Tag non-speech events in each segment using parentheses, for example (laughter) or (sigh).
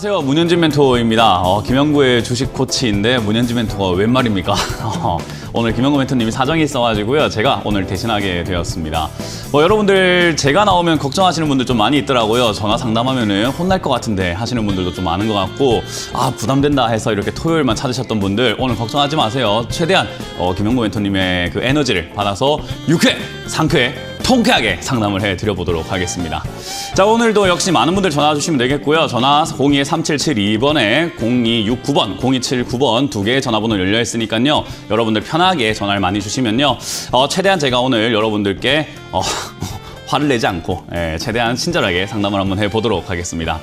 안녕하세요. 문현진 멘토입니다. 어, 김영구의 주식 코치인데 문현진 멘토가 웬 말입니까? (laughs) 어, 오늘 김영구 멘토님이 사정이 있어가지고요. 제가 오늘 대신하게 되었습니다. 뭐 여러분들 제가 나오면 걱정하시는 분들 좀 많이 있더라고요. 전화 상담하면은 혼날 것 같은데 하시는 분들도 좀 많은 것 같고 아 부담된다 해서 이렇게 토요일만 찾으셨던 분들 오늘 걱정하지 마세요. 최대한 어, 김영구 멘토님의 그 에너지를 받아서 유쾌, 상쾌 통쾌하게 상담을 해드려 보도록 하겠습니다. 자, 오늘도 역시 많은 분들 전화 주시면 되겠고요. 전화 023772번에 0269번, 0279번 두 개의 전화번호 열려 있으니까요. 여러분들 편하게 전화를 많이 주시면요. 어, 최대한 제가 오늘 여러분들께 어, (laughs) 화를 내지 않고 예, 최대한 친절하게 상담을 한번 해보도록 하겠습니다.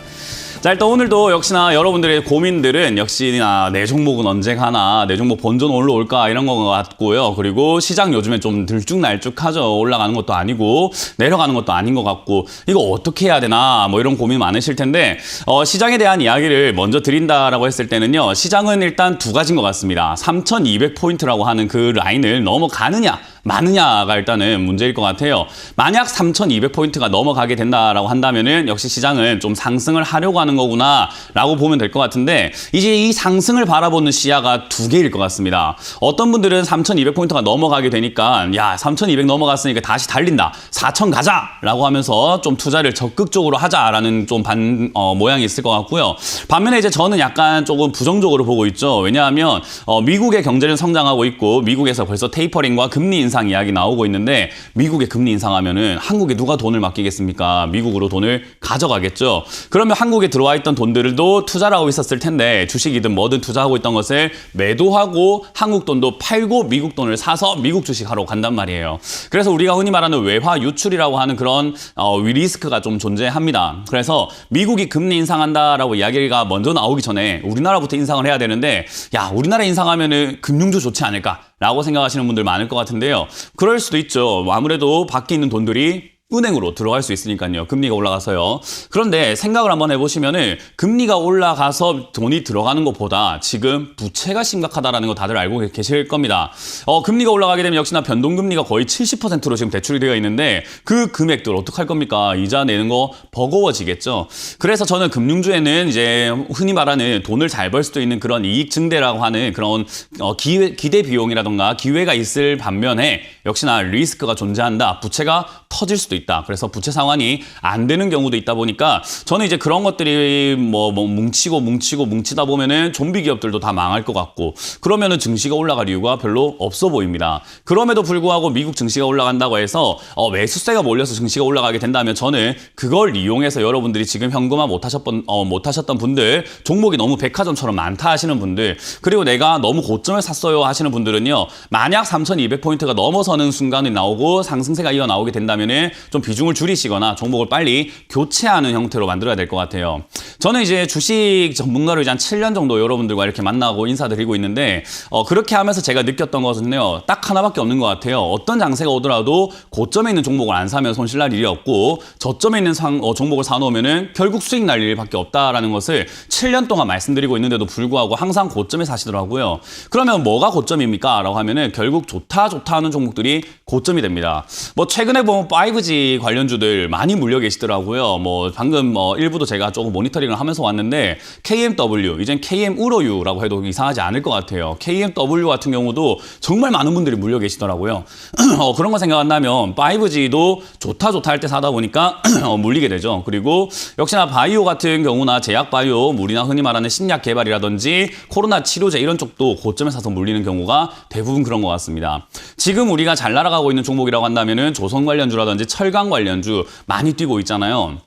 자 일단 오늘도 역시나 여러분들의 고민들은 역시나 내 종목은 언제 가나 내 종목 본전 올라올까 이런 거 같고요. 그리고 시장 요즘에 좀 들쭉날쭉하죠. 올라가는 것도 아니고 내려가는 것도 아닌 것 같고 이거 어떻게 해야 되나 뭐 이런 고민 많으실 텐데 어, 시장에 대한 이야기를 먼저 드린다라고 했을 때는요 시장은 일단 두 가지인 것 같습니다. 3200포인트라고 하는 그 라인을 넘어가느냐 많으냐가 일단은 문제일 것 같아요. 만약 3,200포인트가 넘어가게 된다라고 한다면은 역시 시장은 좀 상승을 하려고 하는 거구나라고 보면 될 것 같은데 이제 이 상승을 바라보는 시야가 두 개일 것 같습니다. 어떤 분들은 3,200포인트가 넘어가게 되니까 야, 3,200 넘어갔으니까 다시 달린다. 4,000 가자라고 하면서 좀 투자를 적극적으로 하자라는 좀 반 어, 모양이 있을 것 같고요. 반면에 이제 저는 약간 조금 부정적으로 보고 있죠. 왜냐하면 어, 미국의 경제는 성장하고 있고 미국에서 벌써 테이퍼링과 금리 인상 인상 이야기 나오고 있는데 미국의 금리 인상하면은 한국에 누가 돈을 맡기겠습니까? 미국으로 돈을 가져가겠죠. 그러면 한국에 들어와 있던 돈들도 투자를 하고 있었을 텐데 주식이든 뭐든 투자하고 있던 것을 매도하고 한국 돈도 팔고 미국 돈을 사서 미국 주식하러 간단 말이에요. 그래서 우리가 흔히 말하는 외화 유출이라고 하는 그런 어, 리스크가 좀 존재합니다. 그래서 미국이 금리 인상한다라고 이야기가 먼저 나오기 전에 우리나라부터 인상을 해야 되는데 야 우리나라 인상하면은 금융주 좋지 않을까? 라고 생각하시는 분들 많을 것 같은데요. 그럴 수도 있죠. 아무래도 밖에 있는 돈들이 은행으로 들어갈 수 있으니까요. 금리가 올라가서요. 그런데 생각을 한번 해보시면은 금리가 올라가서 돈이 들어가는 것보다 지금 부채가 심각하다라는 거 다들 알고 계실 겁니다. 어, 금리가 올라가게 되면 역시나 변동금리가 거의 70%로 지금 대출이 되어 있는데 그 금액들 어떡할 겁니까? 이자 내는 거 버거워지겠죠. 그래서 저는 금융주에는 이제 흔히 말하는 돈을 잘 벌 수도 있는 그런 이익 증대라고 하는 그런 어, 기회, 기대 비용이라던가 기회가 있을 반면에 역시나 리스크가 존재한다. 부채가 터질 수도 있다. 그래서 부채 상환이 안 되는 경우도 있다 보니까 저는 이제 그런 것들이 뭐, 뭐 뭉치고 뭉치고 뭉치다 보면은 좀비 기업들도 다 망할 것 같고 그러면은 증시가 올라갈 이유가 별로 없어 보입니다. 그럼에도 불구하고 미국 증시가 올라간다고 해서 어, 매수세가 몰려서 증시가 올라가게 된다면 저는 그걸 이용해서 여러분들이 지금 현금화 못 하셨던 어, 못 하셨던 분들 종목이 너무 백화점처럼 많다 하시는 분들 그리고 내가 너무 고점을 샀어요 하시는 분들은요. 만약 3,200 포인트가 넘어서는 순간이 나오고 상승세가 이어 나오게 된다면은 좀 비중을 줄이시거나 종목을 빨리 교체하는 형태로 만들어야 될 것 같아요. 저는 이제 주식 전문가로 이제 한 7년 정도 여러분들과 이렇게 만나고 인사드리고 있는데 어, 그렇게 하면서 제가 느꼈던 것은요. 딱 하나밖에 없는 것 같아요. 어떤 장세가 오더라도 고점에 있는 종목을 안 사면 손실 날 일이 없고 저점에 있는 상, 어, 종목을 사놓으면 은 결국 수익 날 일밖에 없다라는 것을 7년 동안 말씀드리고 있는데도 불구하고 항상 고점에 사시더라고요. 그러면 뭐가 고점입니까? 라고 하면 은 결국 좋다 좋다 하는 종목들이 고점이 됩니다. 뭐 최근에 보면 5G 관련주들 많이 물려 계시더라고요. 뭐 방금 뭐 일부도 제가 조금 모니터링을 하면서 왔는데 KMW, 이젠 KM우로유라고 해도 이상하지 않을 것 같아요. KMW 같은 경우도 정말 많은 분들이 물려 계시더라고요. (clears throat) 어, 그런 거 생각한다면 5G도 좋다 좋다 할 때 사다 보니까 (clears throat) 어, 물리게 되죠. 그리고 역시나 바이오 같은 경우나 제약 바이오, 우리나 흔히 말하는 신약 개발이라든지 코로나 치료제 이런 쪽도 고점에 사서 물리는 경우가 대부분 그런 것 같습니다. 지금 우리가 잘 날아가고 있는 종목이라고 한다면은 조선 관련주라든지 철강 관련주 많이 뛰고 있잖아요.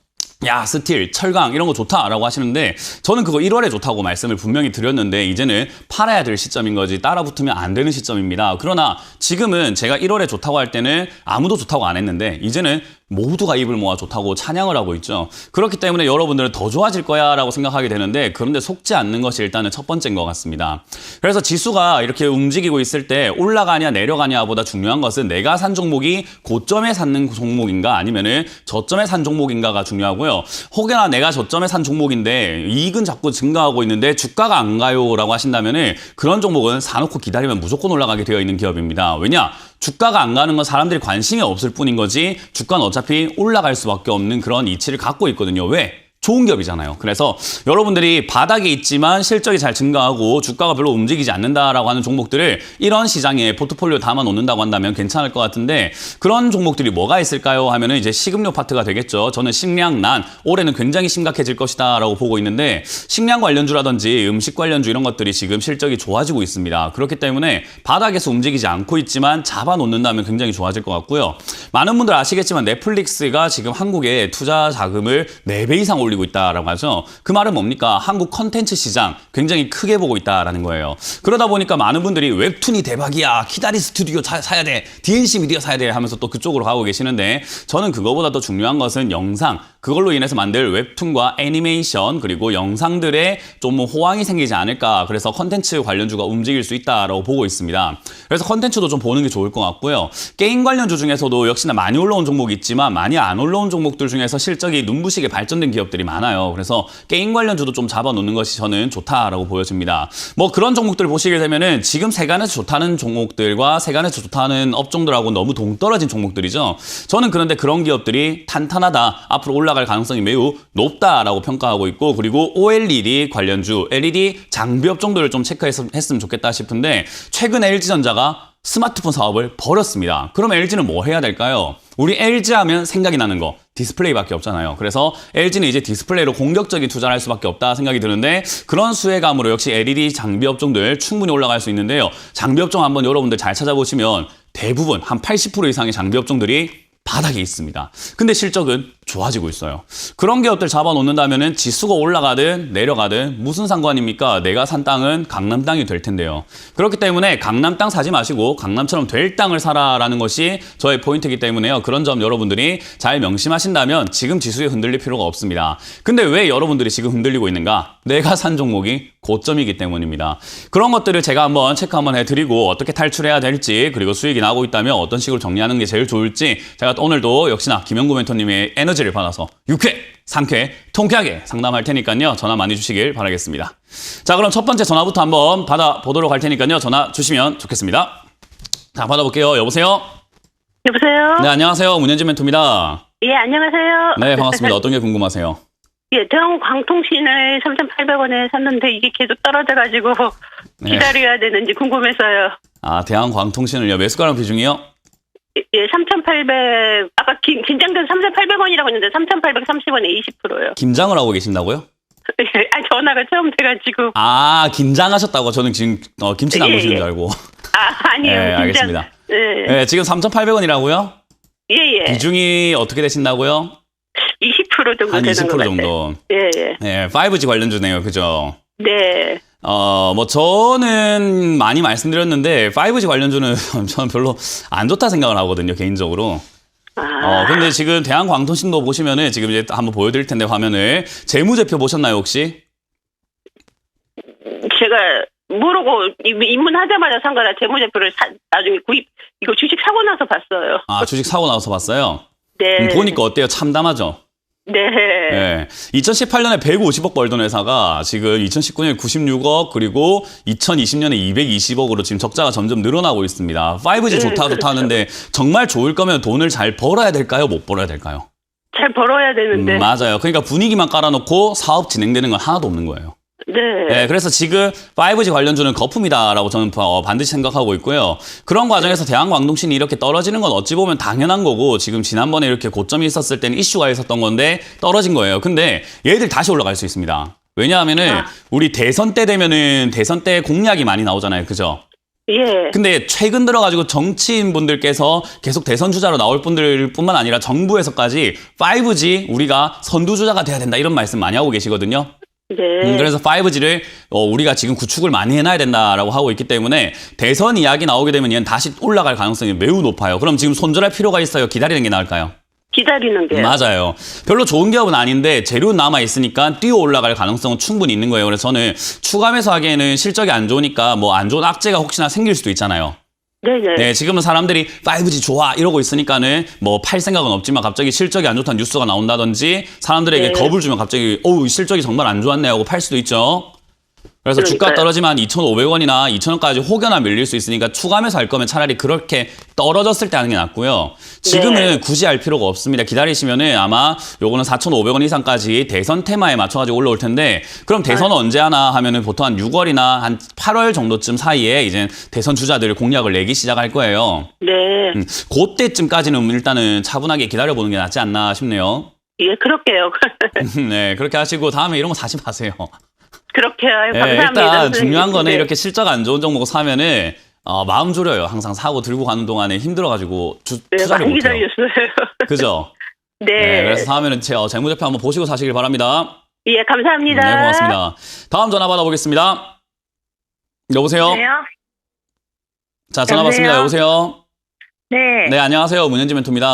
야, 스틸, 철강 이런 거 좋다라고 하시는데 저는 그거 1월에 좋다고 말씀을 분명히 드렸는데 이제는 팔아야 될 시점인 거지 따라 붙으면 안 되는 시점입니다. 그러나 지금은 제가 1월에 좋다고 할 때는 아무도 좋다고 안 했는데 이제는 모두가 입을 모아 좋다고 찬양을 하고 있죠. 그렇기 때문에 여러분들은 더 좋아질 거야 라고 생각하게 되는데 그런데 속지 않는 것이 일단은 첫 번째인 것 같습니다. 그래서 지수가 이렇게 움직이고 있을 때 올라가냐 내려가냐 보다 중요한 것은 내가 산 종목이 고점에 샀는 종목인가 아니면 은 저점에 산 종목인가가 중요하고요. 혹여나 내가 저점에 산 종목인데 이익은 자꾸 증가하고 있는데 주가가 안 가요 라고 하신다면 은 그런 종목은 사놓고 기다리면 무조건 올라가게 되어 있는 기업입니다. 왜냐? 주가가 안 가는 건 사람들이 관심이 없을 뿐인 거지 주가는 어차피 올라갈 수밖에 없는 그런 이치를 갖고 있거든요. 왜? 좋은 기업이잖아요. 그래서 여러분들이 바닥에 있지만 실적이 잘 증가하고 주가가 별로 움직이지 않는다라고 하는 종목들을 이런 시장에 포트폴리오 담아 놓는다고 한다면 괜찮을 것 같은데 그런 종목들이 뭐가 있을까요? 하면은 이제 식음료 파트가 되겠죠. 저는 식량 난 올해는 굉장히 심각해질 것이다라고 보고 있는데 식량 관련주라든지 음식 관련주 이런 것들이 지금 실적이 좋아지고 있습니다. 그렇기 때문에 바닥에서 움직이지 않고 있지만 잡아 놓는다면 굉장히 좋아질 것 같고요. 많은 분들 아시겠지만 넷플릭스가 지금 한국에 투자 자금을 4배 이상 올리고 있다라고 하죠. 그 말은 뭡니까? 한국 컨텐츠 시장 굉장히 크게 보고 있다라는 거예요. 그러다 보니까 많은 분들이 웹툰이 대박이야. 키다리 스튜디오 사, 사야 돼. DNC 미디어 사야 돼 하면서 또 그쪽으로 가고 계시는데 저는 그거보다 더 중요한 것은 영상 그걸로 인해서 만들 웹툰과 애니메이션 그리고 영상들에 좀 호황이 생기지 않을까 그래서 컨텐츠 관련주가 움직일 수 있다라고 보고 있습니다. 그래서 컨텐츠도 좀 보는 게 좋을 것 같고요. 게임 관련주 중에서도 역시나 많이 올라온 종목이 있지만 많이 안 올라온 종목들 중에서 실적이 눈부시게 발전된 기업들이 많아요. 그래서 게임 관련주도 좀 잡아놓는 것이 저는 좋다라고 보여집니다. 뭐 그런 종목들 보시게 되면은 지금 세간에서 좋다는 종목들과 세간에서 좋다는 업종들하고 너무 동떨어진 종목들이죠. 저는 그런데 그런 기업들이 탄탄하다, 앞으로 올라 갈 가능성이 매우 높다라고 평가하고 있고 그리고 OLED 관련주, LED 장비 업종들을 좀 체크했으면 좋겠다 싶은데 최근 LG전자가 스마트폰 사업을 벌였습니다. 그럼 LG는 뭐 해야 될까요? 우리 LG 하면 생각이 나는 거 디스플레이밖에 없잖아요. 그래서 LG는 이제 디스플레이로 공격적인 투자를 할 수밖에 없다 생각이 드는데 그런 수혜감으로 역시 LED 장비 업종들 충분히 올라갈 수 있는데요. 장비 업종 한번 여러분들 잘 찾아보시면 대부분 한 80% 이상의 장비 업종들이 바닥에 있습니다. 근데 실적은 좋아지고 있어요. 그런 기업들 잡아놓는다면 지수가 올라가든 내려가든 무슨 상관입니까? 내가 산 땅은 강남 땅이 될 텐데요. 그렇기 때문에 강남 땅 사지 마시고 강남처럼 될 땅을 사라라는 것이 저의 포인트이기 때문에요. 그런 점 여러분들이 잘 명심하신다면 지금 지수에 흔들릴 필요가 없습니다. 근데 왜 여러분들이 지금 흔들리고 있는가? 내가 산 종목이 고점이기 때문입니다. 그런 것들을 제가 한번 체크 한번 해드리고 어떻게 탈출해야 될지 그리고 수익이 나고 있다면 어떤 식으로 정리하는 게 제일 좋을지 제가 또 오늘도 역시나 김영구 멘토님의 에너지 를 받아서 6회, 3회 통쾌하게 상담할 테니까요. 전화 많이 주시길 바라겠습니다. 자 그럼 첫 번째 전화부터 한번 받아보도록 할 테니까요. 전화 주시면 좋겠습니다. 자 받아볼게요. 여보세요? 여보세요? 네 안녕하세요. 문현진 멘토입니다. 예, 안녕하세요. 네 반갑습니다. 어떤 게 궁금하세요? 예, 대형 광통신을 3,800원에 샀는데 이게 계속 떨어져가지고 네. 기다려야 되는지 궁금해서요. 아 대한 광통신을요. 매수가랑 비중이요? 예, 예, 3,800, 아까 긴, 긴장돼서 3,800원이라고 했는데 3,830원에 20%요. 김장을 하고 계신다고요? (laughs) 아, 전화가 처음 돼가지고. 아 긴장하셨다고 저는 지금 어, 김치 예, 담그시는 예. 줄 알고. 아, 아니에요. 네, 긴장. 알겠습니다. 예, 네, 지금 3,800원이라고요? 예, 예. 비중이 어떻게 되신다고요? 20% 정도 한 되는 20%것 같아요. 정도. 예, 예. 네, 5G 관련주네요. 그죠? 네. 어, 뭐 저는 많이 말씀드렸는데 5G 관련주는 (laughs) 저는 별로 안 좋다 생각을 하거든요, 개인적으로. 아, 어, 근데 지금 대한광통신도 보시면은 지금 이제 한번 보여드릴 텐데 화면을 재무제표 보셨나요, 혹시? 제가 모르고 입- 입문하자마자 산 거라 재무제표를 사- 나중에 구입, 이거 주식 사고 나서 봤어요. 아, 주식 사고 나서 봤어요? 네. 음, 보니까 어때요? 참담하죠? (laughs) 네. 네. 2018년에 150억 벌던 회사가 지금 2019년에 96억 그리고 2020년에 220억으로 지금 적자가 점점 늘어나고 있습니다. 5G 네, 좋다 좋다 그렇죠. 하는데 정말 좋을 거면 돈을 잘 벌어야 될까요? 못 벌어야 될까요? 잘 벌어야 되는데. 음, 맞아요. 그러니까 분위기만 깔아놓고 사업 진행되는 건 하나도 없는 거예요. 네. 네, 그래서 지금 5G 관련주는 거품이다라고 저는 어, 반드시 생각하고 있고요. 그런 과정에서 대한광통신이 이렇게 떨어지는 건 어찌 보면 당연한 거고 지금 지난번에 이렇게 고점이 있었을 때는 이슈가 있었던 건데 떨어진 거예요. 근데 얘들 다시 올라갈 수 있습니다. 왜냐하면은 아. 우리 대선 때 되면은 대선 때 공약이 많이 나오잖아요. 그죠? 예. 근데 최근 들어가지고 정치인 분들께서 계속 대선 주자로 나올 분들뿐만 아니라 정부에서까지 5G 우리가 선두 주자가 돼야 된다 이런 말씀 많이 하고 계시거든요. 네. 음, 그래서 5G를 우리가 지금 구축을 많이 해놔야 된다라고 하고 있기 때문에 대선 이야기 나오게 되면 얘는 다시 올라갈 가능성이 매우 높아요. 그럼 지금 손절할 필요가 있어요. 기다리는 게 나을까요? 기다리는 게. 맞아요. 별로 좋은 기업은 아닌데 재료 남아 있으니까 뛰어 올라갈 가능성은 충분히 있는 거예요. 그래서 저는 추가 매수하기에는 실적이 안 좋으니까 뭐 안 좋은 악재가 혹시나 생길 수도 있잖아요. 네네. 네, 지금은 사람들이 5G 좋아 이러고 있으니까는 뭐 팔 생각은 없지만 갑자기 실적이 안 좋다는 뉴스가 나온다든지 사람들에게 네. 겁을 주면 갑자기 어우 실적이 정말 안 좋았네 하고 팔 수도 있죠. 그래서 주가 그러니까요. 떨어지면 2,500원이나 2,000원까지 혹여나 밀릴 수 있으니까 추가하면서 할 거면 차라리 그렇게 떨어졌을 때 하는 게 낫고요. 지금은 네. 굳이 할 필요가 없습니다. 기다리시면은 아마 요거는 4,500원 이상까지 대선 테마에 맞춰가지고 올라올 텐데 그럼 대선은 언제 하나 하면은 보통 한 6월이나 한 8월 정도쯤 사이에 이제 대선 주자들 공약을 내기 시작할 거예요. 네. 음, 그때쯤까지는 일단은 차분하게 기다려보는 게 낫지 않나 싶네요. 예, 그렇게요. (laughs) 네, 그렇게 하시고 다음에 이런 거 사지 마세요. 그렇게요. 네, 감사합니다. 일단 선생님. 중요한 거는 네. 이렇게 실적 안 좋은 종목 사면은 어, 마음 졸여요. 항상 사고 들고 가는 동안에 힘들어가지고 주, 네, 투자를 많이 못해요. 기다렸어요. (laughs) 그죠? 네. 네, 그래서 다음에는 제 어, 재무제표 한번 보시고 사시길 바랍니다. 예, 감사합니다. 네, 고맙습니다. 다음 전화 받아보겠습니다. 여보세요? 여보세요? 자, 전화? 받습니다. 여보세요? 네. 네, 안녕하세요. 문현지 멘토입니다.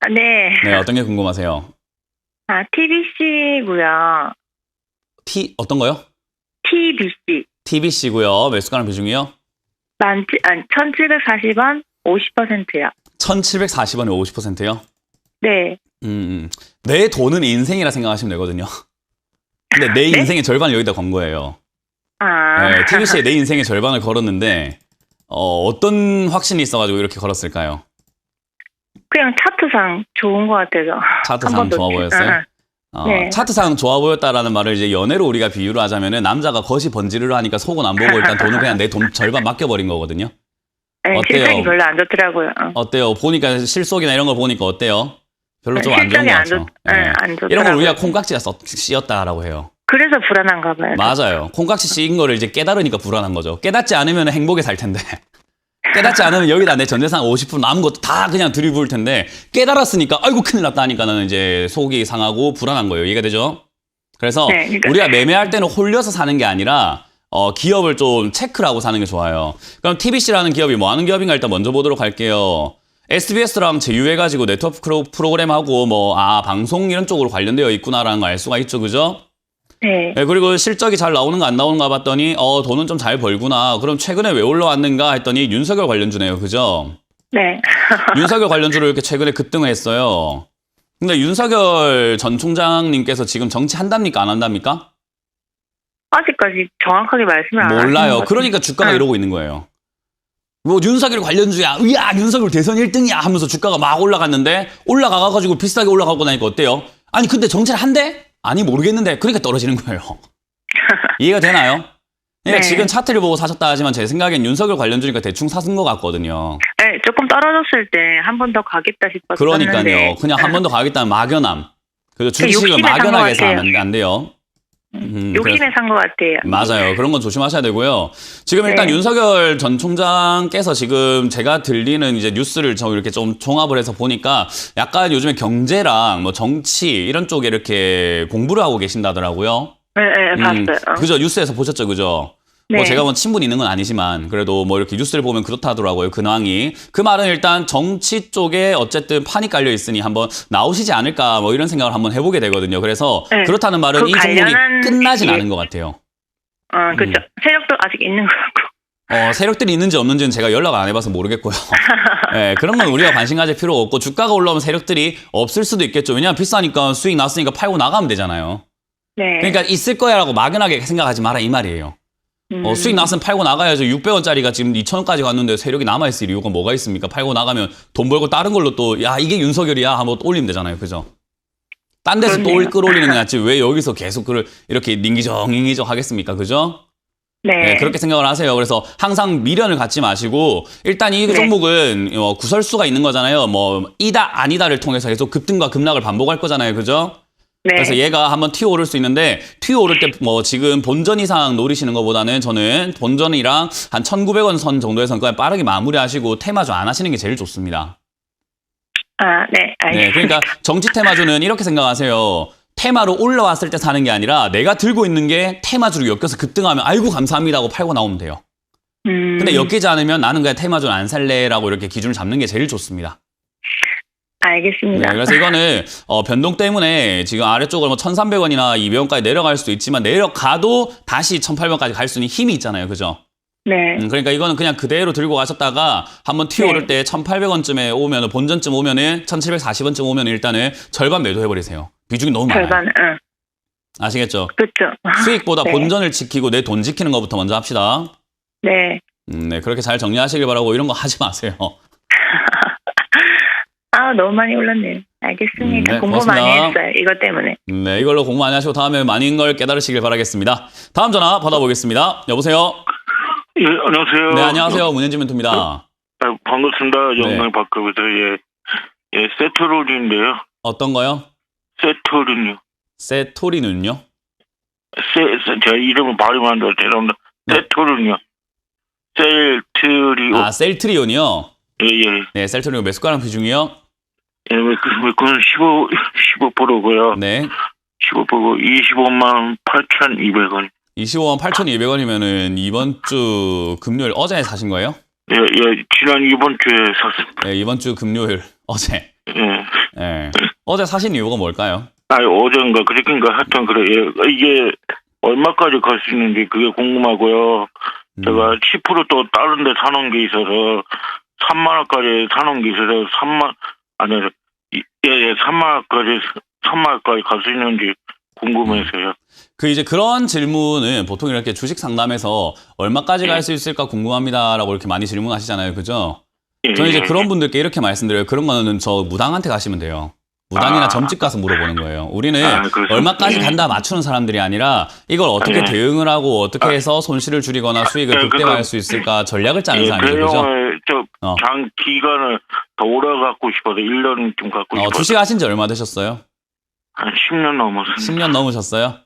아, 네. 네, 어떤 게 궁금하세요? 아, TBC고요. T, 어떤 거요? TBC. TBC고요. 매수가는 비중이요? 만, 아, 1740원 50%요. 1740원에 50%요? 네. 음, 음. 내 돈은 인생이라 생각하시면 되거든요. 근데 내 네? 인생의 절반을 여기다 건 거예요. 아. 네, TBC에 내 인생의 절반을 걸었는데 어, 어떤 확신이 있어가지고 이렇게 걸었을까요? 그냥 차트상 좋은 것 같아서. 차트상 좋아 치- 보였어요? 아, 어, 네. 차트상 좋아 보였다라는 말을 이제 연애로 우리가 비유를 하자면은 남자가 겉이 번지르르 하니까 속은 안 보고 일단 돈은 그냥 내 돈 절반 맡겨버린 거거든요. 네, 어때요? 실적이 별로 안 좋더라고요. 어. 어때요? 보니까 실속이나 이런 걸 보니까 어때요? 별로 좀 안 좋은 안 같죠? 좋, 네, 안 좋더라고요. 이런 걸 우리가 콩깍지가 써- 씌었다라고 해요. 그래서 불안한가 봐요. 맞아요. 콩깍지 씌인 거를 이제 깨달으니까 불안한 거죠. 깨닫지 않으면 행복에 살 텐데. 깨닫지 않으면 여기다 내 전재산 50% 남은 것도 다 그냥 들이부을 텐데 깨달았으니까 아이고 큰일 났다 하니까는 이제 속이 상하고 불안한 거예요. 이해가 되죠? 그래서 네, 그러니까- 우리가 매매할 때는 홀려서 사는 게 아니라 어, 기업을 좀 체크를 하고 사는 게 좋아요. 그럼 TBC라는 기업이 뭐 하는 기업인가 일단 먼저 보도록 할게요. SBS랑 제휴해가지고 네트워크 프로- 프로그램하고 뭐, 아, 방송 이런 쪽으로 관련되어 있구나라는 걸 알 수가 있죠. 그죠? 네. 네, 그리고 실적이 잘 나오는가 안 나오는가 봤더니 어 돈은 좀 잘 벌구나. 그럼 최근에 왜 올라왔는가 했더니 윤석열 관련주네요. 그죠? 네. (laughs) 윤석열 관련주로 이렇게 최근에 급등을 했어요. 근데 윤석열 전 총장님께서 지금 정치 한답니까 안 한답니까? 아직까지 정확하게 말씀을 안 몰라요. 그러니까 주가가 응. 이러고 있는 거예요. 뭐 윤석열 관련주야, 으야 윤석열 대선 1등이야 하면서 주가가 막 올라갔는데 올라가가지고 비싸게 올라가고 나니까 어때요? 아니 근데 정치를 한대? 아니 모르겠는데 그러니까 떨어지는 거예요. (laughs) 이해가 되나요? 그러니까 네. 지금 차트를 보고 사셨다 하지만 제 생각엔 윤석열 관련 주니까 대충 사신 것 같거든요. 네, 조금 떨어졌을 때 한 번 더 가겠다 싶었었는데. 그러니까요. 그냥 한 번 더 가겠다는 막연함. 그래서 주식을 막연하게. 하면 안 돼요. 음, 욕심에 산 것 같아요. 맞아요. 그런 건 조심하셔야 되고요. 지금 일단 네. 윤석열 전 총장께서 지금 제가 들리는 이제 뉴스를 저 이렇게 좀 종합을 해서 보니까 약간 요즘에 경제랑 뭐 정치 이런 쪽에 이렇게 공부를 하고 계신다더라고요. 네, 네, 봤어요. 어. 그죠? 뉴스에서 보셨죠, 그죠? 네. 뭐 제가 뭐 친분이 있는 건 아니지만 그래도 뭐 이렇게 뉴스를 보면 그렇다더라고요 근황이 그 말은 일단 정치 쪽에 어쨌든 판이 깔려 있으니 한번 나오시지 않을까 뭐 이런 생각을 한번 해보게 되거든요 그래서 네. 그렇다는 말은 그이 관련한 끝나진 예. 않은 것 같아요 어, 그죠. 음. 세력도 아직 있는 것 같고. 어, 세력들이 있는지 없는지는 제가 연락을 안 해봐서 모르겠고요. 예, (laughs) 그런 건 우리가 관심 가질 필요가 없고 주가가 올라오면 세력들이 없을 수도 있겠죠. 왜냐하면 비싸니까 수익 났으니까 팔고 나가면 되잖아요. 네. 그러니까 있을 거야라고 막연하게 생각하지 마라 이 말이에요. 어, 음. 수익 났으면 팔고 나가야죠. 600원짜리가 지금 2,000원까지 갔는데 세력이 남아있을 이유가 뭐가 있습니까? 팔고 나가면 돈 벌고 다른 걸로 또, 야, 이게 윤석열이야 하면 또 올리면 되잖아요. 그죠? 딴 데서 또 그렇네요. 끌어올리는 게 낫지. 왜 여기서 계속 그를 이렇게 닝기적, 닝기적 하겠습니까? 그죠? 네. 네, 그렇게 생각을 하세요. 그래서 항상 미련을 갖지 마시고 일단 이 네. 종목은 어, 구설수가 있는 거잖아요. 뭐 이다 아니다를 통해서 계속 급등과 급락을 반복할 거잖아요. 그죠? 네. 그래서 얘가 한번 튀어 오를 수 있는데 튀어 오를 때 뭐 지금 본전 이상 노리시는 것보다는 저는 본전이랑 한 1,900원 선 정도에서 그냥 빠르게 마무리하시고 테마주 안 하시는 게 제일 좋습니다. 아, 네. 네, 알겠습니다. 그러니까 정치 테마주는 이렇게 생각하세요. 테마로 올라왔을 때 사는 게 아니라 내가 들고 있는 게 테마주로 엮여서 급등하면 아이고 감사합니다 하고 팔고 나오면 돼요. 음, 근데 엮이지 않으면 나는 그냥 테마존 안 살래라고 이렇게 기준을 잡는 게 제일 좋습니다. 네, 알겠습니다. 그래서 이거는 어, 변동 때문에 지금 아래쪽으로 뭐 1,300원이나 200원까지 내려갈 수도 있지만 내려가도 다시 1,800원까지 갈 수 있는 힘이 있잖아요. 그죠? 네. 음, 그러니까 이거는 그냥 그대로 들고 가셨다가 한번 튀어오를 때 1,800원쯤에 오면 본전쯤 오면은 1,740원쯤 오면 일단은 절반 매도해 버리세요. 비중이 너무 많아요. 절반, 응. 아시겠죠? 그렇죠. (laughs) 수익보다 네. 본전을 지키고 내 돈 지키는 것부터 먼저 합시다. 네. 음, 네, 그렇게 잘 정리하시길 바라고 이런 거 하지 마세요. 아, 너무 많이 올랐네요. 알겠습니다. 음, 네, 공부 고맙습니다. 많이 했어요. 이것 때문에. 네, 이걸로 공부 많이 하시고 다음에 많은 걸 깨달으시길 바라겠습니다. 다음 전화 받아보겠습니다. 여보세요? 예, 안녕하세요. 네, 안녕하세요. 문현지 멘토입니다. 아, 반갑습니다. 네. 영광 바꾸고서 예, 예, 세토린인데요. 어떤 거요? 세토린요. 세토리는요? 세, 세, 제 이름을 발음을 안 돼요. 죄송합니다. 네. 세토린요. 셀트리오. 아, 셀트리온이요? 예, 예. 네, 셀트리온 몇 숟가락 비중이요? 예, 왜, 그, 왜, 그건 15, 15%고요. 네. 15%고 25만 8,200원. 25만 8,200원이면은 이번 주 금요일 어제 사신 거예요? 예, 예, 지난 이번 주에 샀습니다. 네, 이번 주 금요일 어제. 예. 네. 어제 사신 이유가 뭘까요? 아니, 어젠가, 그저께인가 하여튼 그래. 예, 이게 얼마까지 갈 수 있는지 그게 궁금하고요. 음, 제가 10%또 다른 데 사놓은 게 있어서 3만 원까지 사놓은 게 있어서 3만 아니 이- 예, 예 3만 원까지 3만 원까지 갈 수 있는지 궁금해서요. 그 이제 그런 질문은 보통 이렇게 주식 상담에서 얼마까지 갈수 있을까 궁금합니다라고 이렇게 많이 질문하시잖아요. 그죠? 예, 저는 이제 예. 그런 분들께 이렇게 말씀드려요. 그런 거는 저 무당한테 가시면 돼요. 무당이나 아. 점집 가서 물어보는 거예요. 우리는 아, 그렇죠. 얼마까지 예. 간다 맞추는 사람들이 아니라 이걸 어떻게 예. 대응을 하고 어떻게 해서 손실을 줄이거나 수익을 예, 극대화할 그러니까- 수 있을까 전략을 짜는 예, 사람이죠. 그죠? 배영을 어. 저장 기간을 더 오래 갖고 싶어서 1년 좀 갖고 어, 싶어서 주식 하신 지 얼마 되셨어요? 한 10년 넘었습니다. 10년 넘으셨어요?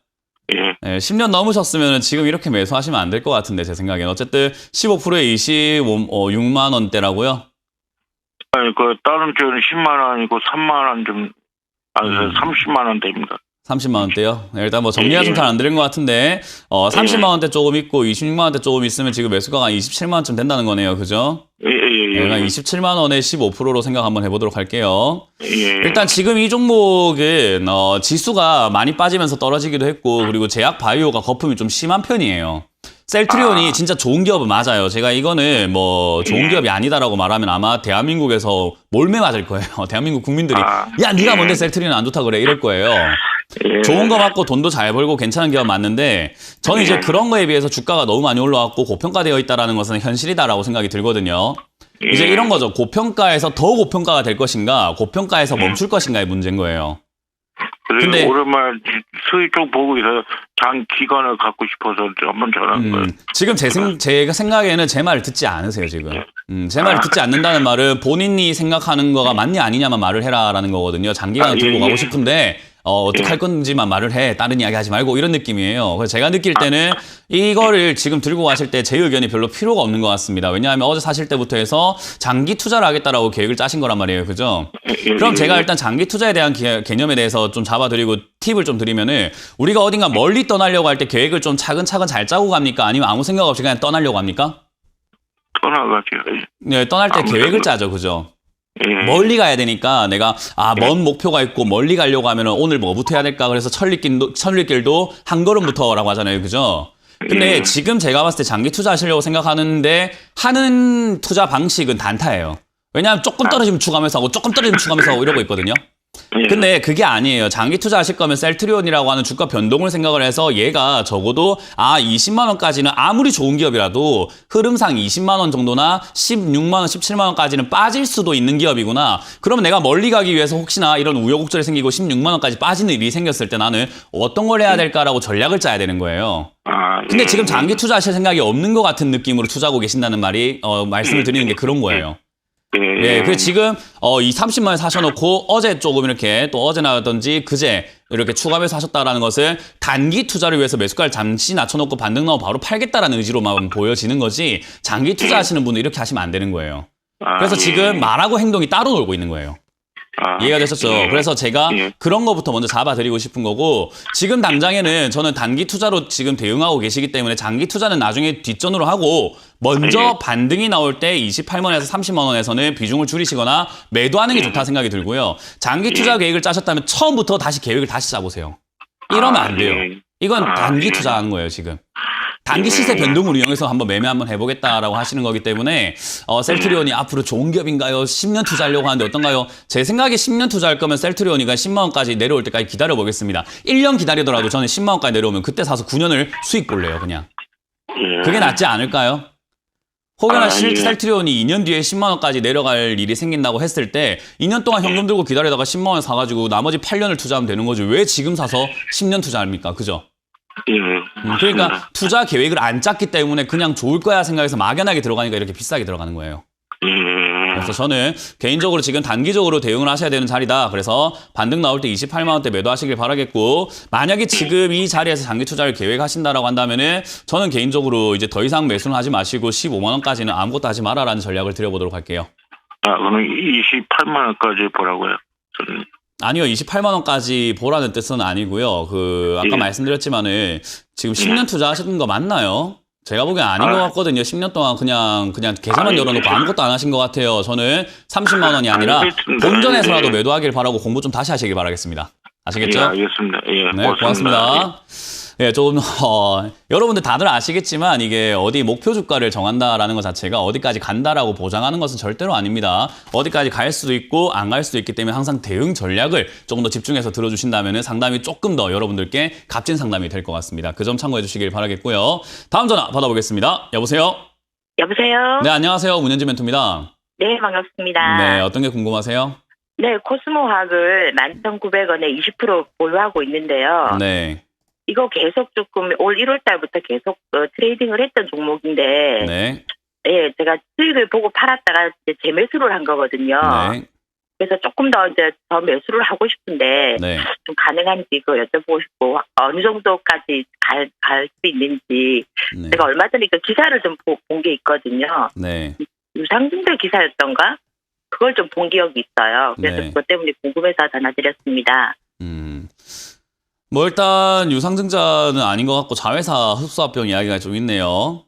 예. 네, 10년 넘으셨으면 지금 이렇게 매수하시면 안 될 것 같은데 제 생각엔 어쨌든 15%에 26만 원대라고요. 아니 그 다른 쪽은 10만 원이고 3만 원 좀 아니 음. 30만 원대입니다. 30만 원대요. 네, 일단 뭐 정리가 예. 좀잘 안 되는 것 같은데 어 30만 원대 조금 있고 26만 원대 조금 있으면 지금 매수가가 한 27만 원쯤 된다는 거네요. 그죠? 예, 예, 예. 예. 27만 원에 15%로 생각 한번 해보도록 할게요. 예. 일단 지금 이 종목은 어, 지수가 많이 빠지면서 떨어지기도 했고 그리고 제약 바이오가 거품이 좀 심한 편이에요. 셀트리온이 아. 진짜 좋은 기업은 맞아요. 제가 이거는 뭐 좋은 예. 기업이 아니다라고 말하면 아마 대한민국에서 몰매 맞을 거예요. (laughs) 대한민국 국민들이 아. 야 네가 예. 뭔데 셀트리온 안 좋다 그래 이럴 거예요. 예. 좋은 거 맞고 돈도 잘 벌고 괜찮은 기업 맞는데 저는 이제 예. 그런 거에 비해서 주가가 너무 많이 올라왔고 고평가되어 있다라는 것은 현실이다라고 생각이 들거든요. 예. 이제 이런 거죠. 고평가에서 더 고평가가 될 것인가, 고평가에서 멈출 것인가의 문제인 거예요. 그래서 근데- 오랜만에 수익 좀 보고 있어서 장 기간을 갖고 싶어서 한번 전화한 거예요. 음, 지금 제, 생, 제가 생각에는 제 말을 듣지 않으세요, 지금. 예. 음, 제 말을 듣지 않는다는 말은 본인이 생각하는 거가 맞냐 아니냐만 말을 해라라는 거거든요. 장기간을 아, 예, 들고 예. 가고 싶은데, 어, 어떻게 예. 할 건지만 말을 해. 다른 이야기 하지 말고 이런 느낌이에요. 그래서 제가 느낄 때는 이거를 지금 들고 가실 때 제 의견이 별로 필요가 없는 것 같습니다. 왜냐하면 어제 사실 때부터 해서 장기 투자를 하겠다라고 계획을 짜신 거란 말이에요. 그죠? 예, 그럼 예, 제가 예. 일단 장기 투자에 대한 개, 개념에 대해서 좀 잡아드리고 팁을 좀 드리면은 우리가 어딘가 멀리 떠나려고 할 때 계획을 좀 차근차근 잘 짜고 갑니까? 아니면 아무 생각 없이 그냥 떠나려고 합니까? 떠나가죠. 네, 떠날 때 아무 계획을 짜죠, 그죠? 예. 멀리 가야 되니까 내가 아 먼 목표가 있고 멀리 가려고 하면은 오늘 뭐부터 해야 될까? 그래서 천리길도 천리길도 한 걸음부터라고 하잖아요, 그죠? 근데 예. 지금 제가 봤을 때 장기 투자하시려고 생각하는데 하는 투자 방식은 단타예요. 왜냐하면 조금 떨어지면 추가하면서 하고 조금 떨어지면 추가하면서 하고 이러고 있거든요. 예. 근데 그게 아니에요. 장기 투자하실 거면 셀트리온이라고 하는 주가 변동을 생각을 해서 얘가 적어도 아 20만 원까지는 아무리 좋은 기업이라도 흐름상 20만 원 정도나 16만 원, 17만 원까지는 빠질 수도 있는 기업이구나. 그러면 내가 멀리 가기 위해서 혹시나 이런 우여곡절이 생기고 16만 원까지 빠지는 일이 생겼을 때 나는 어떤 걸 해야 될까라고 전략을 짜야 되는 거예요. 아, 근데 예. 지금 장기 투자하실 생각이 없는 것 같은 느낌으로 투자하고 계신다는 말이 어, 말씀을 드리는 게 그런 거예요. 예. 예, 그 지금 어, 이 30만 원 사셔놓고 어제 조금 이렇게 또 어제 나왔던지 그제 이렇게 추가 매수 하셨다라는 것은 단기 투자를 위해서 매수가를 잠시 낮춰놓고 반등 나오고 바로 팔겠다라는 의지로만 보여지는 거지 장기 투자하시는 분은 이렇게 하시면 안 되는 거예요. 아, 그래서 예. 지금 말하고 행동이 따로 놀고 있는 거예요. 아, 이해가 되셨죠? 예. 그래서 제가 예. 그런 거부터 먼저 잡아드리고 싶은 거고 지금 당장에는 저는 단기 투자로 지금 대응하고 계시기 때문에 장기 투자는 나중에 뒷전으로 하고 먼저 예. 반등이 나올 때 28만 원에서 30만 원에서는 비중을 줄이시거나 매도하는 게 좋다 생각이 들고요. 장기 투자 계획을 짜셨다면 처음부터 다시 계획을 다시 짜보세요. 이러면 안 돼요. 예. 이건 아, 단기 예. 투자하는 거예요, 지금. 단기 시세 변동을 이용해서 한번 매매 한번 해보겠다라고 하시는 거기 때문에 어, 셀트리온이 앞으로 좋은 기업인가요? 10년 투자하려고 하는데 어떤가요? 제 생각에 10년 투자할 거면 셀트리온이가 10만 원까지 내려올 때까지 기다려 보겠습니다. 1년 기다리더라도 저는 10만 원까지 내려오면 그때 사서 9년을 수익 볼래요, 그냥. 예. 그게 낫지 않을까요? 혹여나 아, 실 예. 셀트리온이 2년 뒤에 10만 원까지 내려갈 일이 생긴다고 했을 때 2년 동안 현금 들고 기다리다가 10만 원 사가지고 나머지 8년을 투자하면 되는 거지 왜 지금 사서 10년 투자합니까? 그죠? 예. 음, 그러니까 투자 계획을 안 짰기 때문에 그냥 좋을 거야 생각해서 막연하게 들어가니까 이렇게 비싸게 들어가는 거예요. 예. 그래서 저는 개인적으로 지금 단기적으로 대응을 하셔야 되는 자리다. 그래서 반등 나올 때 28만 원대 매도하시길 바라겠고 만약에 지금 이 자리에서 장기 투자를 계획하신다라고 한다면은 저는 개인적으로 이제 더 이상 매수는 하지 마시고 15만 원까지는 아무것도 하지 마라라는 전략을 드려보도록 할게요. 아, 그럼 28만 원까지 보라고요. 저는. 아니요, 28만 원까지 보라는 뜻은 아니고요. 그 아까 예. 말씀드렸지만은 지금 10년 투자하시는 거 맞나요? 제가 보기엔 아닌 것 아. 같거든요. 10년 동안 그냥 그냥 아니, 열어놓고 아무것도 안 하신 것 같아요. 저는 30만 원이 아니라. 본전에서라도 예. 매도하길 바라고 공부 좀 다시 하시길 바라겠습니다. 아시겠죠? 예, 알겠습니다. 예, 네, 고맙습니다. 예, 좀, (laughs) 어, 여러분들 다들 아시겠지만 이게 어디 목표 주가를 정한다라는 것 자체가 어디까지 간다라고 보장하는 것은 절대로 아닙니다. 어디까지 갈 수도 있고 안 갈 수도 있기 때문에 항상 대응 전략을 조금 더 집중해서 들어주신다면 상담이 조금 더 여러분들께 값진 상담이 될 것 같습니다. 그 점 참고해 주시길 바라겠고요. 다음 전화 받아보겠습니다. 여보세요? 여보세요? 네, 안녕하세요. 문현지 멘토입니다. 네, 반갑습니다. 네, 어떤 게 궁금하세요? 네, 코스모학을 11,900원에 20% 보유하고 있는데요. 네, 이거 계속 조금 올 1월 달부터 계속 어, 트레이딩을 했던 종목인데, 네, 예, 제가 수익을 보고 팔았다가 이제 재매수를 한 거거든요. 네, 그래서 조금 더 이제 더 매수를 하고 싶은데, 네. 좀 가능한지 그거 여쭤보고 싶고, 어느 정도까지 갈, 갈수 있는지, 네, 제가 얼마 전에 그 기사를 좀 본 게 있거든요. 네. 유상증자 기사였던가? 그걸 좀 본 기억이 있어요. 그래서 네. 그것 때문에 궁금해서 전화드렸습니다. 음. 뭐 일단 유상증자는 아닌 것 같고 자회사 흡수합병 이야기가 좀 있네요.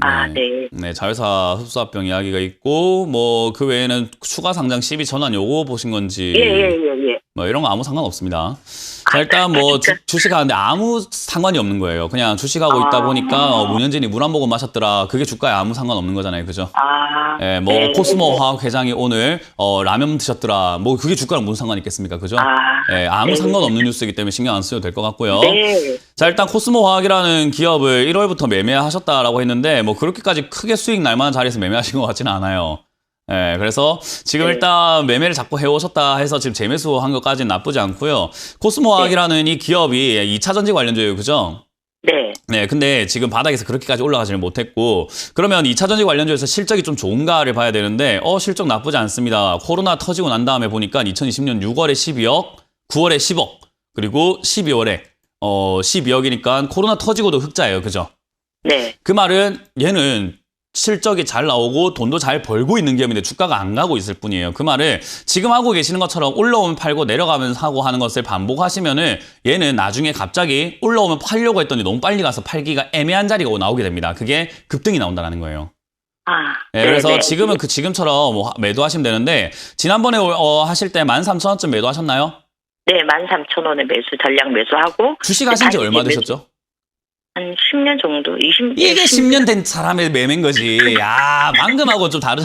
아, 네. 네, 자회사 흡수합병 이야기가 있고 뭐 그 외에는 추가 상장 시비 전환 요거 보신 건지 예, 예, 예, 예. 뭐 이런 거 아무 상관 없습니다. 자, 일단 뭐 주, 주식하는데 아무 상관이 없는 거예요. 그냥 주식하고 있다 아. 보니까 어, 문현진이 물 한 모금 마셨더라. 그게 주가에 아무 상관 없는 거잖아요. 그죠? 아, 예, 뭐 네. 코스모 화학 회장이 오늘 어, 라면 드셨더라. 뭐 그게 주가랑 무슨 상관 있겠습니까? 그죠? 아, 예, 아무 네. 상관 없는 뉴스이기 때문에 신경 안 쓰셔도 될 것 같고요. 네. 자, 일단 코스모 화학이라는 기업을 1월부터 매매하셨다라고 했는데 뭐 그렇게까지 크게 수익 날 만한 자리에서 매매하신 것 같지는 않아요. 예, 그래서 지금 네. 일단 매매를 자꾸 해오셨다 해서 지금 재매수 한 것까지는 나쁘지 않고요. 코스모 화학이라는 이 기업이 2차 전지 관련주예요. 그죠? 네. 네, 근데 지금 바닥에서 그렇게까지 올라가지를 못했고, 그러면 2차 전지 관련주에서 실적이 좀 좋은가를 봐야 되는데, 어, 실적 나쁘지 않습니다. 코로나 터지고 난 다음에 보니까 2020년 6월에 12억, 9월에 10억, 그리고 12월에, 어, 12억이니까 코로나 터지고도 흑자예요. 그죠? 네. 그 말은 얘는 실적이 잘 나오고 돈도 잘 벌고 있는 기업인데 주가가 안 가고 있을 뿐이에요. 그 말을 지금 하고 계시는 것처럼 올라오면 팔고 내려가면 사고 하는 것을 반복하시면은 얘는 나중에 갑자기 올라오면 팔려고 했더니 너무 빨리 가서 팔기가 애매한 자리가 나오게 됩니다. 그게 급등이 나온다는 거예요. 아, 네, 그래서 지금은 그 지금처럼 뭐 매도하시면 되는데 지난번에 어, 하실 때 13,000원쯤 매도하셨나요? 네, 13,000원에 매수, 전량 매수하고, 주식 하신 지 얼마. 되셨죠? 한 10년 정도, 20, 이게 예, 10년 된 사람의 매매인 거지. 야, 방금하고 좀 다른.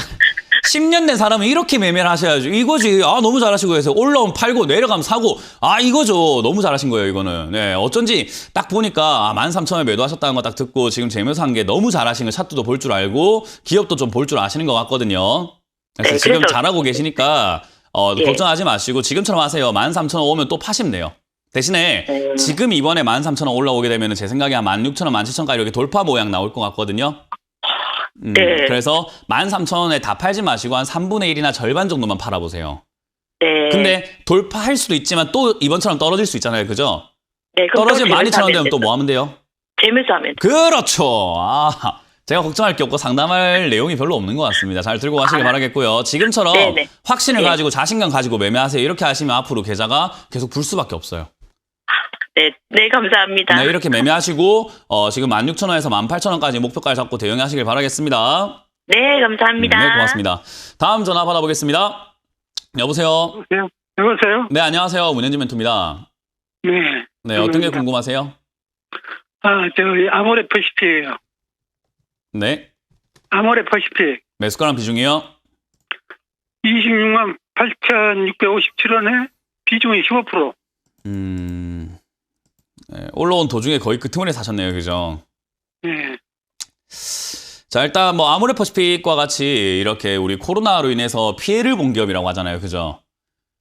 10년 된 사람은 이렇게 매매를 하셔야죠. 이거지. 아, 너무 잘하시고 해서 올라오면 팔고 내려가면 사고. 아, 이거죠. 너무 잘하신 거예요, 이거는. 네, 어쩐지 딱 보니까 아, 13,000원에 매도하셨다는 거 딱 듣고 지금 재매수한 게 너무 잘하신 거 차트도 볼 줄 알고 기업도 좀 볼 줄 아시는 것 같거든요. 그래서 네, 지금 그래서- 잘하고 계시니까 어, 예. 걱정하지 마시고 지금처럼 하세요. 13,000원 오면 또 파시면 돼요. 대신에 음. 지금 이번에 13,000원 올라오게 되면 제 생각에 한 16,000원, 17,000원까지 이렇게 돌파 모양 나올 것 같거든요. 음, 네. 그래서 13,000원에 다 팔지 마시고 한 3분의 1이나 절반 정도만 팔아보세요. 네. 근데 돌파할 수도 있지만 또 이번처럼 떨어질 수 있잖아요. 그죠? 네, 떨어지면 12,000원 되면 또 뭐 하면 돼요? 재매수하면 그렇죠. 아, 제가 걱정할 게 없고 상담할 내용이 별로 없는 것 같습니다. 잘 들고 가시길 바라겠고요. 지금처럼 네네. 확신을 네. 가지고 자신감 가지고 매매하세요. 이렇게 하시면 앞으로 계좌가 계속 불 수밖에 없어요. 네, 네, 감사합니다. 네, 이렇게 매매하시고 어, 지금 16,000원에서 18,000원까지 목표가를 잡고 대응하시길 바라겠습니다. 네, 감사합니다. 네, 고맙습니다. 다음 전화 받아보겠습니다. 여보세요. 여보세요? 여보세요? 네, 안녕하세요. 문현진 멘토입니다. 네. 네, 어떤 게. 궁금하세요? 아, 저기 아모레 퍼시픽이에요. 네. 아모레 퍼시픽 매수가랑 비중이요? 26만 8,657원에 비중이 15%. 음, 네, 올라온 도중에 거의 끄트머리 사셨네요. 그죠? 네. 자, 일단 뭐 아모레 퍼시픽과 같이 이렇게 우리 코로나로 인해서 피해를 본 기업이라고 하잖아요. 그죠?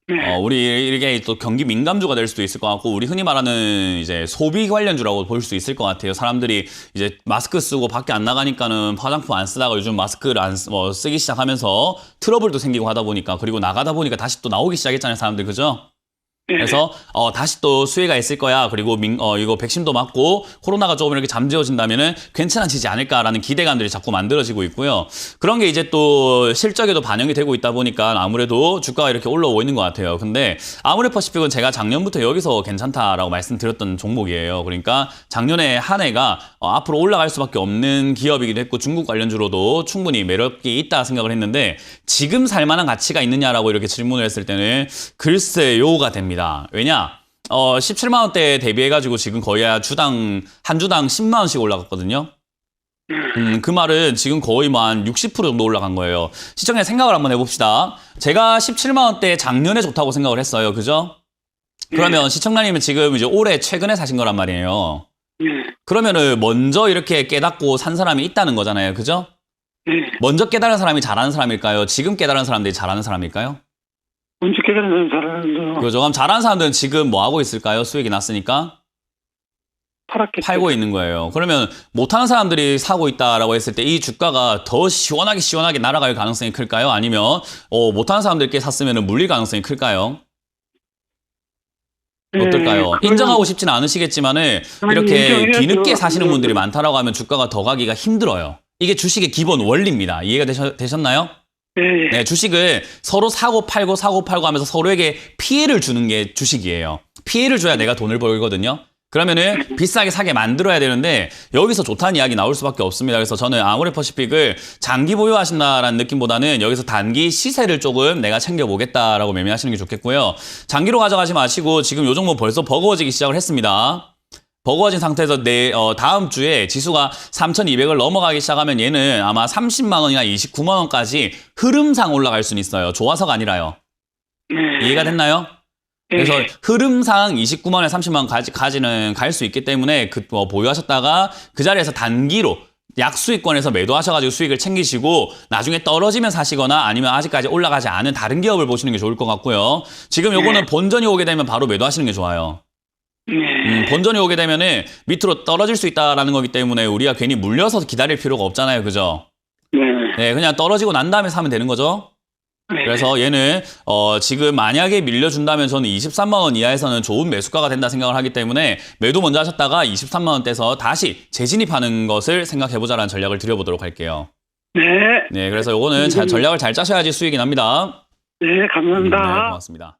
네. 어, 우리 이게 또 경기 민감주가 될 수도 있을 것 같고 우리 흔히 말하는 이제 소비 관련주라고 볼 수 있을 것 같아요. 사람들이 이제 마스크 쓰고 밖에 안 나가니까는 화장품 안 쓰다가 요즘 마스크를 안 쓰, 뭐 쓰기 시작하면서 트러블도 생기고 하다 보니까 그리고 나가다 보니까 다시 또 나오기 시작했잖아요. 사람들 그죠? 네. 그래서 어, 다시 또 수혜가 있을 거야. 그리고 민, 어, 이거 백신도 맞고 코로나가 조금 이렇게 잠재워진다면은 괜찮아지지 않을까라는 기대감들이 자꾸 만들어지고 있고요. 그런 게 이제 또 실적에도 반영이 되고 있다 보니까 아무래도 주가가 이렇게 올라오고 있는 것 같아요. 근데 아무레 퍼시픽은 제가 작년부터 여기서 괜찮다라고 말씀드렸던 종목이에요. 그러니까 작년에 한 해가 어, 앞으로 올라갈 수밖에 없는 기업이기도 했고 중국 관련주로도 충분히 매력이 있다 생각을 했는데 지금 살 만한 가치가 있느냐라고 이렇게 질문을 했을 때는 글쎄요가 됩니다. 왜냐? 어, 17만 원대 대비해 가지고 지금 거의 주당, 한 주당 10만 원씩 올라갔거든요. 음, 그 말은 지금 거의 뭐 한 60% 정도 올라간 거예요. 시청자 생각을 한번 해봅시다. 제가 17만 원대 작년에 좋다고 생각을 했어요. 그죠? 그러면 시청자님은 지금 이제 올해 최근에 사신 거란 말이에요. 네. 그러면은 먼저 이렇게 깨닫고 산 사람이 있다는 거잖아요. 그죠? 네. 먼저 깨달은 사람이 잘하는 사람일까요? 지금 깨달은 사람들이 잘하는 사람일까요? 깨달은 사람도 그죠? 그럼 잘하는 사람들은 지금 뭐 하고 있을까요? 수익이 났으니까? 파랗게 팔고 있는 거예요. 그러면 못하는 사람들이 사고 있다라고 했을 때 이 주가가 더 시원하게 시원하게 날아갈 가능성이 클까요? 아니면 어, 못하는 사람들께 샀으면 물릴 가능성이 클까요? 네, 어떨까요? 그거는- 인정하고 싶지는 않으시겠지만은 아니, 이렇게. 뒤늦게 사시는 분들이. 많다라고 하면 주가가 더 가기가 힘들어요. 이게 주식의 기본 원리입니다. 이해가 되셨, 되셨나요? 네. 네, 주식을 서로 사고 팔고 사고 팔고 하면서 서로에게 피해를 주는 게 주식이에요. 피해를 줘야 내가 돈을 벌거든요. 그러면은 비싸게 사게 만들어야 되는데 여기서 좋다는 이야기 나올 수밖에 없습니다. 그래서 저는 아모레 퍼시픽을 장기 보유하신다라는 느낌보다는 여기서 단기 시세를 조금 내가 챙겨보겠다라고 매매하시는 게 좋겠고요. 장기로 가져가지 마시고 지금 요 종목 벌써 버거워지기 시작을 했습니다. 버거워진 상태에서 내 어, 다음 주에 지수가 3,200을 넘어가기 시작하면 얘는 아마 30만 원이나 29만 원까지 흐름상 올라갈 수는 있어요. 좋아서가 아니라요. 네. 이해가 됐나요? 네. 그래서 흐름상 29만 원에 30만 원 가지, 가지는 갈 수 있기 때문에 그 어, 보유하셨다가 그 자리에서 단기로 약수익권에서 매도하셔가지고 수익을 챙기시고 나중에 떨어지면 사시거나 아니면 아직까지 올라가지 않은 다른 기업을 보시는 게 좋을 것 같고요. 지금 요거는 본전이 오게 되면 바로 매도하시는 게 좋아요. 네. 음, 본전이 오게 되면 은 밑으로 떨어질 수 있다라는 거기 때문에 우리가 괜히 물려서 기다릴 필요가 없잖아요. 그죠? 네. 네, 그냥 떨어지고 난 다음에 사면 되는 거죠. 네. 그래서 얘는 어, 지금 만약에 밀려준다면 저는 23만 원 이하에서는 좋은 매수가가 된다 생각을 하기 때문에 매도 먼저 하셨다가 23만 원대에서 다시 재진입하는 것을 생각해보자라는 전략을 드려보도록 할게요. 네. 네, 그래서 요거는 잘- 전략을 잘 짜셔야지 수익이 납니다. 네, 네, 감사합니다. 고맙습니다.